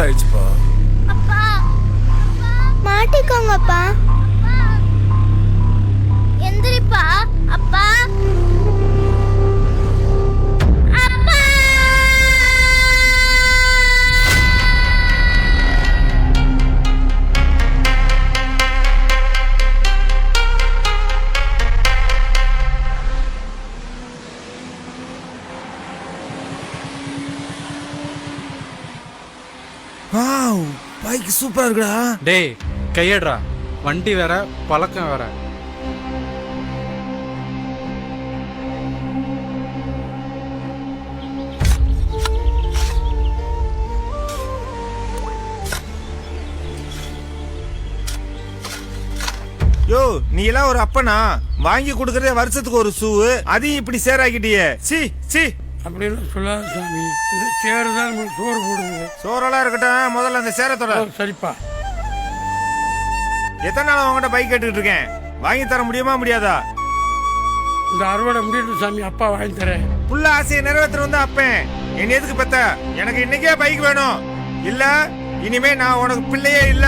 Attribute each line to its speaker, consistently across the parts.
Speaker 1: Accident ஆயிடுச்சுப்பா
Speaker 2: அப்பா.
Speaker 3: மாட்டிக்கோங்கப்பா.
Speaker 2: எந்திரிப்பா அப்பா.
Speaker 1: வாவ் பைக் சூப்பரா இருக்குடா.
Speaker 4: டேய் கையடுறா. வண்டி வேற பழக்கம் வேற.
Speaker 5: யோ நீ எல்லாம் ஒரு அப்பனா? வாங்கி கொடுக்கறதே வருஷத்துக்கு ஒரு ஷூ அதையும் இப்படி சேராக்கிட்டியே சி சி.
Speaker 6: அப்படின்னு சொல்லாத சாமி இந்த சேரு தான் நம்மளுக்கு சோறு போடுது
Speaker 5: சோறெல்லாம் இருக்கட்டும் முதல்ல அந்த சேரத்தோட
Speaker 6: சரிப்பா.
Speaker 5: எத்தனை நாள் உங்ககிட்ட பைக் கேட்டுக்கிட்டு இருக்கேன்? வாங்கி தர முடியுமா முடியாதா?
Speaker 6: இந்த அறுவடை முடியட்டும் சாமி அப்பா வாங்கி தரேன்.
Speaker 5: புள்ள ஆசையை நிறைவேற்ற வந்து அப்பேன். என்ன எதுக்கு பெத்த? எனக்கு இன்னைக்கே பைக் வேணும். இல்ல இனிமே நான் உனக்கு பிள்ளையே இல்ல.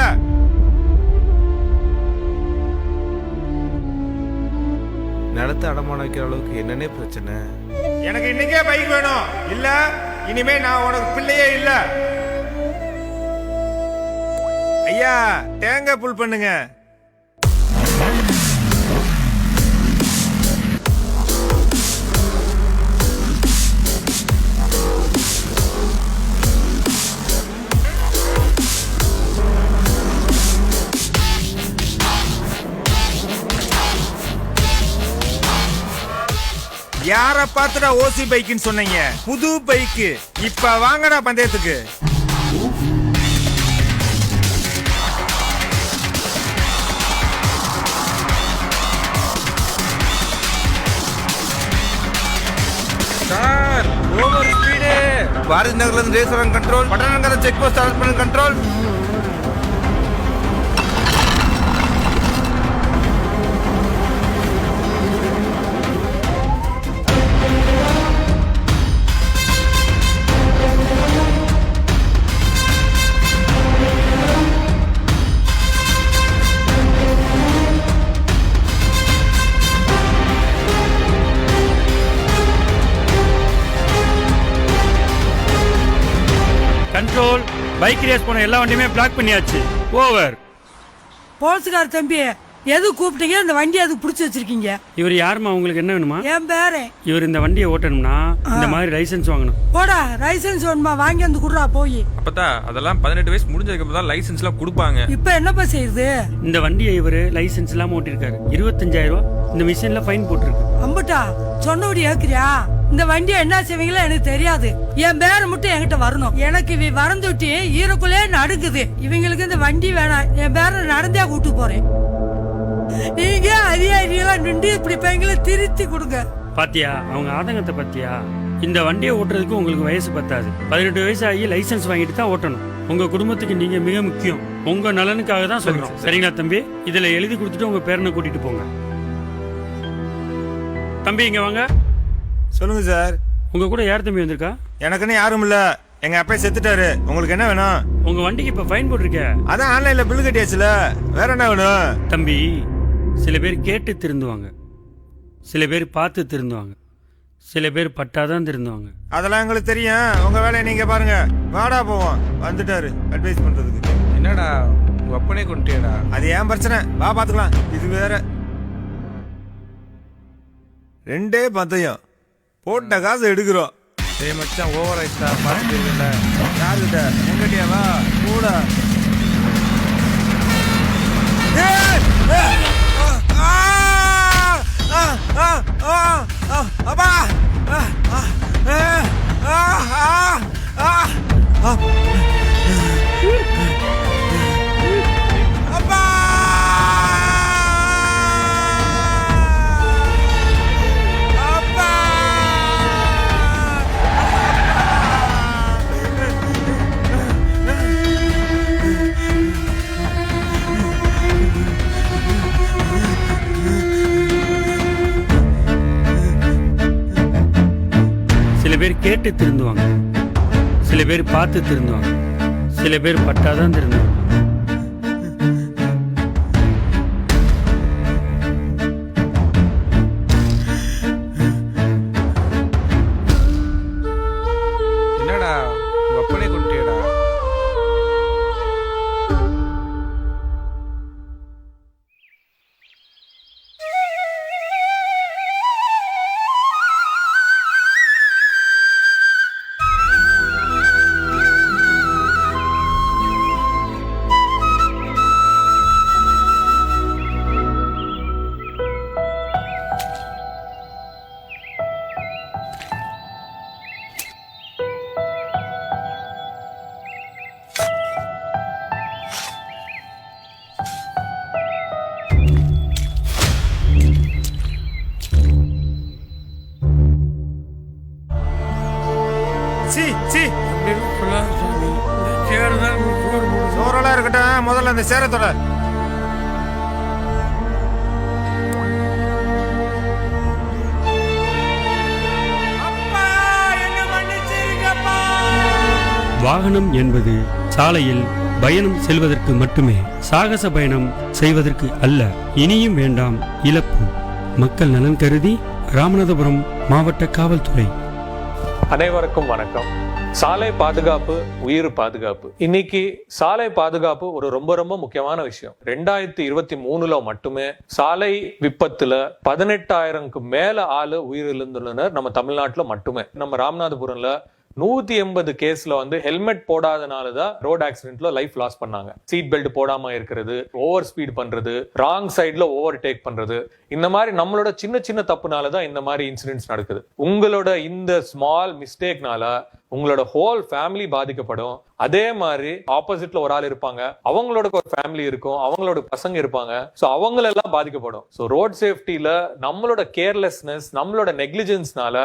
Speaker 1: நிலத்தை அடமான வைக்கிற அளவுக்கு என்னன்னே பிரச்சனை.
Speaker 5: எனக்கு இன்னைக்கே பைக் வேணும். இல்ல இனிமே நான் உனக்கு பிள்ளையே இல்ல. ஐயா தேங்காய் புல் பண்ணுங்க. யார பாத்துடா ஓசி பைக்குன்னு சொன்னீங்க? புது பைக்கு. இப்ப வாங்கடா பந்தயத்துக்கு.
Speaker 1: சார் ஓவர் ஸ்பீடு பாரதி நகர்ல இருந்து ரேசரன் கண்ட்ரோல் பட்டணங்கர செக் போஸ்ட் அரெஸ்ட் பண்ண கண்ட்ரோல்
Speaker 7: பைக் ரேஸ் போன எல்லா வண்டியுமே பிளாக் பண்ணியாச்சு. ஓவர்
Speaker 8: போலீஸ்கார தம்பி எது கூப்பிட்டீங்க? இந்த வண்டி அதுக்கு பிடிச்சி வச்சிருக்கீங்க?
Speaker 7: இவர் யாருமா உங்களுக்கு என்ன வேணுமா?
Speaker 8: என் பேரே.
Speaker 7: இவர் இந்த வண்டியை ஓட்டணும்னா இந்த மாதிரி லைசென்ஸ் வாங்கணும்.
Speaker 8: போடா லைசன்ஸ் வேணுமா? வாங்கி வந்து குடுறா போய்.
Speaker 9: அப்பதா அதெல்லாம் பதினெட்டு வயசு முடிஞ்சதுக்கு அப்புறம் தான் லைசன்ஸ்லாம் கொடுப்பாங்க.
Speaker 8: இப்ப என்னப்பா செய்யுது?
Speaker 7: இந்த வண்டியை இவர் லைசென்ஸ் இல்லாம ஓட்டிருக்காரு இருபத்தஞ்சாயிரம் ரூபாய் இந்த மிஷின்ல ஃபைன் போட்டிருக்கு.
Speaker 8: அம்புட்டா சொன்னபடி ஏக்குறியா இந்த வண்டியை என்ன செய்வீங்களோ எனக்கு தெரியாது. என் பேரை மட்டும் என்கிட்ட வரணும். எனக்கு இவ வரந்துட்டி ஈரக்குள்ளே நடுக்குது. இவங்களுக்கு இந்த வண்டி வேணாம். என் பேரை நடந்தே கூட்டு போறேன். நீங்க அதிகாரிகளா நின்று இப்படி பையங்களை திருத்தி கொடுங்க.
Speaker 7: பாத்தியா அவங்க ஆதங்கத்தை பாத்தியா? இந்த வண்டியை ஓட்டுறதுக்கு உங்களுக்கு வயசு பத்தாது. பதினெட்டு வயசு ஆகி லைசென்ஸ் வாங்கிட்டு தான் ஓட்டணும். உங்க குடும்பத்துக்கு நீங்க மிக முக்கியம். உங்க நலனுக்காக தான் சொல்றோம். சரிங்களா தம்பி? இதுல எழுதி கொடுத்துட்டு உங்க பேரனை கூட்டிட்டு போங்க. தம்பி இங்க வாங்க.
Speaker 5: சொல்லுங்க சார்.
Speaker 7: உங்க கூட யார் தம்பி வந்திருக்கா?
Speaker 5: எனக்குன்னு யாரும் இல்ல. எங்க அப்பா செத்துட்டாரு. உங்களுக்கு என்ன வேணும்?
Speaker 7: உங்க வண்டிக்கு இப்ப ஃபைன் போட்டிருக்க.
Speaker 5: அதான் ஆன்லைன்ல பில் கட்டியாச்சுல. வேற என்ன வேணும்?
Speaker 7: தம்பி சில பேர் கேட்டு திருந்துவாங்க. சில பேர் பார்த்து திருந்துவாங்க. சில பேர் பட்டாதான் திருந்துவாங்க.
Speaker 5: அதெல்லாம் எங்களுக்கு தெரியும். உங்க வேலையை நீங்க பாருங்க. வாடா போவோம். வந்துட்டாரு. அட்வைஸ் பண்றதுக்கு.
Speaker 9: என்னடா உங்க அப்பனே கொண்டுட்டியாடா?
Speaker 5: அது ஏன் பிரச்சனை? வா பாத்துக்கலாம். இது வேற. ரெண்டே பந்தயம். போட்ட காசு எடுக்கிறோம்
Speaker 9: டேய் மச்சான் ஓவர் ஆயிடுச்சா பார்த்து தெரியல
Speaker 5: யாருகிட்ட உங்ககிட்டயா வா கூட அப்பா அப்பா
Speaker 7: சில பேர் கேட்டு திருந்துவாங்க. சில பேர் பார்த்து திருந்துவாங்க. சில பேர் பட்டாதான்
Speaker 1: திருந்துவாங்க.
Speaker 5: சி சி. சோறெல்லாம் இருக்கட்டும். முதல்ல அந்த சேரத்தோட.
Speaker 7: வாகனம் என்பது சாலையில் பயணம் செல்வதற்கு மட்டுமே சாகச பயணம் செய்வதற்கு அல்ல இனியும் வேண்டாம் இழப்பு. மக்கள் நலன் கருதி ராமநாதபுரம் மாவட்ட காவல்துறை.
Speaker 3: அனைவருக்கும் வணக்கம். சாலை பாதுகாப்பு உயிர் பாதுகாப்பு. இன்னைக்கு சாலை பாதுகாப்பு ஒரு ரொம்ப ரொம்ப முக்கியமான விஷயம். ரெண்டாயிரத்தி இருபத்தி மூணுல மட்டுமே சாலை விபத்துல பதினெட்டாயிரம்க்கு மேல ஆளு உயிரிழந்துள்ளனர் நம்ம தமிழ்நாட்டுல மட்டுமே. நம்ம ராமநாதபுரம்ல நூத்தி எண்பது கேஸ்ல வந்து ஹெல்மெட் போடாதனால தான் ரோட் ஆக்சிடென்ட்ல லைஃப் லாஸ் பண்ணாங்க. சீட் பெல்ட் போடாம இருக்கிறது ஓவர் ஸ்பீட் பண்றது ராங் சைட்ல ஓவர் டேக் பண்றது. இந்த மாதிரி நம்மளோட சின்ன சின்ன தப்புனால தான் இந்த மாதிரி இன்சிடென்ட்ஸ் நடக்குது. உங்களோட இந்த ஸ்மால் மிஸ்டேக்னால உங்களோட ஹோல் ஃபேமிலி பாதிக்கப்படும். அதே மாதிரி ஆப்போசிட்ல ஒரு ஆள் இருப்பாங்க. அவங்களோட ஒரு ஃபேமிலி இருக்கும். அவங்களோட பசங்க இருப்பாங்க. ஸோ அவங்களெல்லாம் பாதிக்கப்படும். ஸோ ரோட் சேஃப்டியில நம்மளோட கேர்லெஸ்னஸ் நம்மளோட நெக்லிஜென்ஸ்னால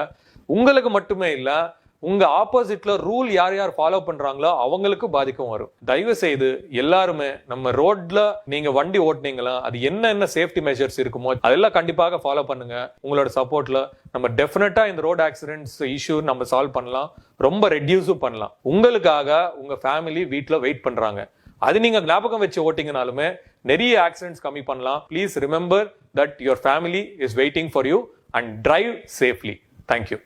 Speaker 3: உங்களுக்கு மட்டுமே இல்லை உங்க ஆப்போசிட்ல ரூல் யார் யார் ஃபாலோ பண்றாங்களோ அவங்களுக்கு பாதிக்கும் வரும். தயவு செய்து எல்லாருமே நம்ம ரோட்ல நீங்க வண்டி ஓட்டினீங்களா அது என்ன என்ன சேஃப்டி மெஷர்ஸ் இருக்குமோ அதெல்லாம் கண்டிப்பாக ஃபாலோ பண்ணுங்க. உங்களோட சப்போர்ட்ல நம்ம டெஃபினட்டா இந்த ரோட் ஆக்சிடென்ட்ஸ் இஷ்யூ நம்ம சால்வ் பண்ணலாம். ரொம்ப ரெடியூஸும் பண்ணலாம். உங்களுக்காக உங்க ஃபேமிலி வீட்டில் வெயிட் பண்றாங்க. அது நீங்க ஞாபகம் வச்சு ஓட்டிங்கனாலுமே நிறைய ஆக்சிடென்ட்ஸ் கம்மி பண்ணலாம். Please remember that your family is waiting for you and drive safely thank you